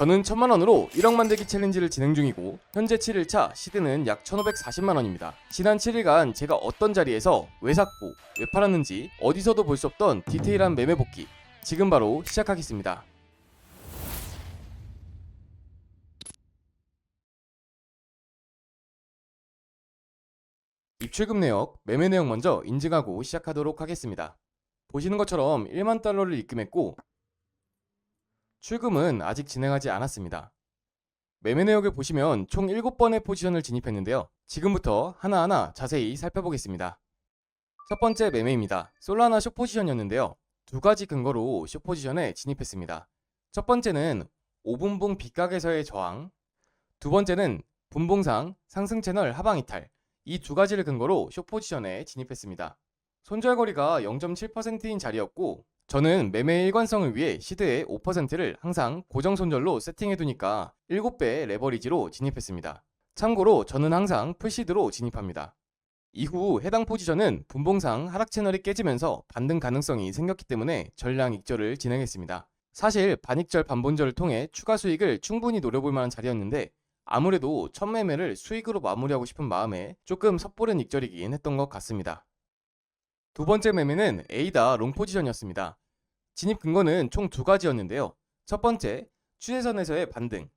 저는 천만 원으로 1억 만들기 챌린지를 진행 중이고 현재 7일차 시드는 약 1,540만 원입니다. 지난 7일간 제가 어떤 자리에서 왜 샀고 왜 팔았는지 어디서도 볼 수 없던 디테일한 매매 복귀 지금 바로 시작하겠습니다. 입출금 내역, 매매 내역 먼저 인증하고 시작하도록 하겠습니다. 보시는 것처럼 1만 달러를 입금했고 출금은 아직 진행하지 않았습니다. 매매 내역을 보시면 총 7번의 포지션을 진입했는데요. 지금부터 하나하나 자세히 살펴보겠습니다. 첫 번째 매매입니다. 솔라나 숏 포지션이었는데요. 두 가지 근거로 숏 포지션에 진입했습니다. 첫 번째는 5분봉 빗각에서의 저항, 두 번째는 분봉상 상승 채널 하방 이탈, 이 두 가지를 근거로 숏 포지션에 진입했습니다. 손절거리가 0.7%인 자리였고 저는 매매 일관성을 위해 시드의 5%를 항상 고정 손절로 세팅해두니까 7배 레버리지로 진입했습니다. 참고로 저는 항상 풀시드로 진입합니다. 이후 해당 포지션은 분봉상 하락 채널이 깨지면서 반등 가능성이 생겼기 때문에 전량 익절을 진행했습니다. 사실 반익절 반본절을 통해 추가 수익을 충분히 노려볼 만한 자리였는데 아무래도 첫 매매를 수익으로 마무리하고 싶은 마음에 조금 섣부른 익절이긴 했던 것 같습니다. 두 번째 매매는 에이다 롱 포지션이었습니다. 진입 근거는 총 두 가지였는데요. 첫 번째, 추세선에서의 반등.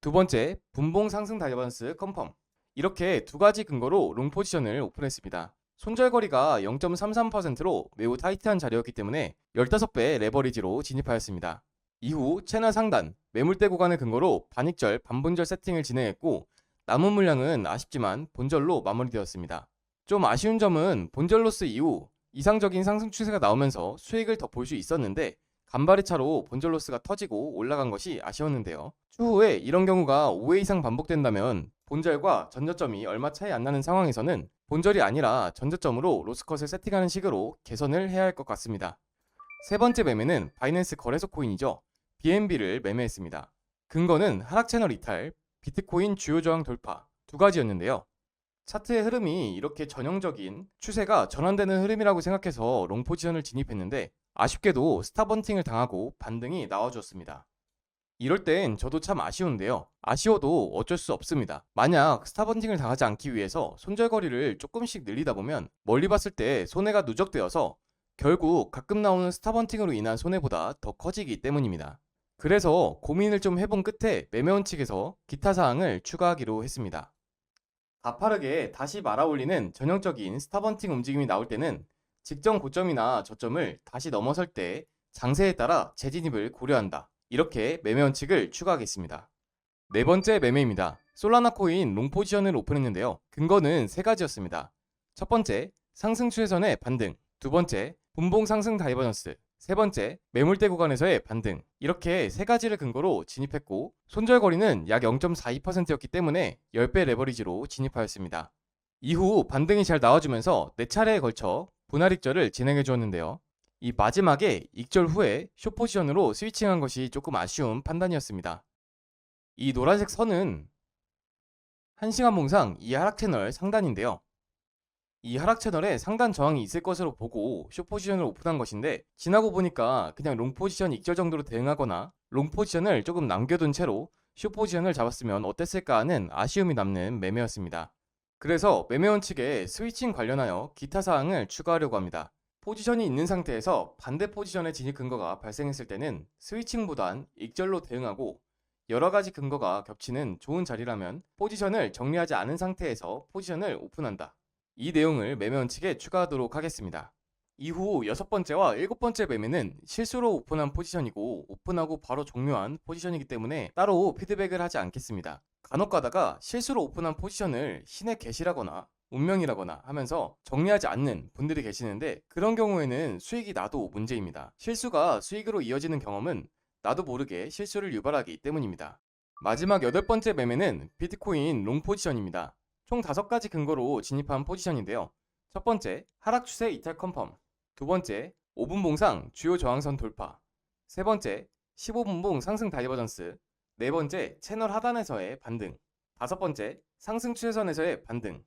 두 번째, 분봉 상승 다이버런스 컨펌. 이렇게 두 가지 근거로 롱 포지션을 오픈했습니다. 손절거리가 0.33%로 매우 타이트한 자리였기 때문에 15배 레버리지로 진입하였습니다. 이후 채널 상단, 매물대 구간을 근거로 반익절, 반본절 세팅을 진행했고 남은 물량은 아쉽지만 본절로 마무리되었습니다. 좀 아쉬운 점은 본절 로스 이후 이상적인 상승 추세가 나오면서 수익을 더 볼 수 있었는데 간발의 차로 본절 로스가 터지고 올라간 것이 아쉬웠는데요. 추후에 이런 경우가 5회 이상 반복된다면 본절과 전저점이 얼마 차이 안 나는 상황에서는 본절이 아니라 전저점으로 로스컷을 세팅하는 식으로 개선을 해야 할 것 같습니다. 세 번째 매매는 바이낸스 거래소 코인이죠. BNB를 매매했습니다. 근거는 하락 채널 이탈, 비트코인 주요 저항 돌파 두 가지였는데요. 차트의 흐름이 이렇게 전형적인 추세가 전환되는 흐름이라고 생각해서 롱 포지션을 진입했는데 아쉽게도 스타번팅을 당하고 반등이 나와주었습니다. 이럴 땐 저도 참 아쉬운데요. 아쉬워도 어쩔 수 없습니다. 만약 스타번팅을 당하지 않기 위해서 손절거리를 조금씩 늘리다 보면 멀리 봤을 때 손해가 누적되어서 결국 가끔 나오는 스타번팅으로 인한 손해보다 더 커지기 때문입니다. 그래서 고민을 좀 해본 끝에 매매원 측에서 기타 사항을 추가하기로 했습니다. 가파르게 다시 말아올리는 전형적인 스타번팅 움직임이 나올 때는 직전 고점이나 저점을 다시 넘어설 때 장세에 따라 재진입을 고려한다. 이렇게 매매 원칙을 추가하겠습니다. 네 번째 매매입니다. 솔라나 코인 롱 포지션을 오픈했는데요. 근거는 세 가지였습니다. 첫 번째, 상승 추세선의 반등. 두 번째, 분봉 상승 다이버전스. 세 번째, 매물대 구간에서의 반등. 이렇게 세 가지를 근거로 진입했고, 손절거리는 약 0.42%였기 때문에 10배 레버리지로 진입하였습니다. 이후 반등이 잘 나와주면서 네 차례에 걸쳐 분할 익절을 진행해 주었는데요. 이 마지막에 익절 후에 숏 포지션으로 스위칭한 것이 조금 아쉬운 판단이었습니다. 이 노란색 선은 1시간 봉상 이 하락 채널 상단인데요. 이 하락 채널에 상단 저항이 있을 것으로 보고 숏 포지션을 오픈한 것인데 지나고 보니까 그냥 롱 포지션 익절 정도로 대응하거나 롱 포지션을 조금 남겨둔 채로 숏 포지션을 잡았으면 어땠을까 하는 아쉬움이 남는 매매였습니다. 그래서 매매원 측에 스위칭 관련하여 기타 사항을 추가하려고 합니다. 포지션이 있는 상태에서 반대 포지션의 진입 근거가 발생했을 때는 스위칭보단 익절로 대응하고 여러 가지 근거가 겹치는 좋은 자리라면 포지션을 정리하지 않은 상태에서 포지션을 오픈한다. 이 내용을 매매원 측에 추가하도록 하겠습니다. 이후 여섯 번째와 일곱 번째 매매는 실수로 오픈한 포지션이고 오픈하고 바로 종료한 포지션이기 때문에 따로 피드백을 하지 않겠습니다. 간혹 가다가 실수로 오픈한 포지션을 신의 계시라거나 운명이라거나 하면서 정리하지 않는 분들이 계시는데 그런 경우에는 수익이 나도 문제입니다. 실수가 수익으로 이어지는 경험은 나도 모르게 실수를 유발하기 때문입니다. 마지막 여덟 번째 매매는 비트코인 롱 포지션입니다. 총 다섯 가지 근거로 진입한 포지션인데요. 첫 번째, 하락 추세 이탈 컨펌. 두 번째, 5분 봉상 주요 저항선 돌파. 세 번째, 15분 봉 상승 다이버전스. 네 번째, 채널 하단에서의 반등. 다섯 번째, 상승 추세선에서의 반등.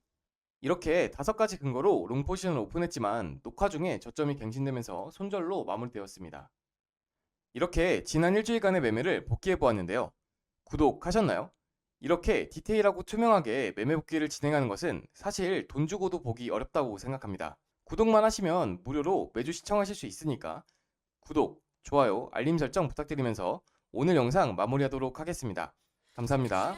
이렇게 다섯 가지 근거로 롱 포지션을 오픈했지만 녹화 중에 저점이 갱신되면서 손절로 마무리되었습니다. 이렇게 지난 일주일간의 매매를 복귀해 보았는데요. 구독하셨나요? 이렇게 디테일하고 투명하게 매매 복귀를 진행하는 것은 사실 돈 주고도 보기 어렵다고 생각합니다. 구독만 하시면 무료로 매주 시청하실 수 있으니까 구독, 좋아요, 알림 설정 부탁드리면서 오늘 영상 마무리하도록 하겠습니다. 감사합니다.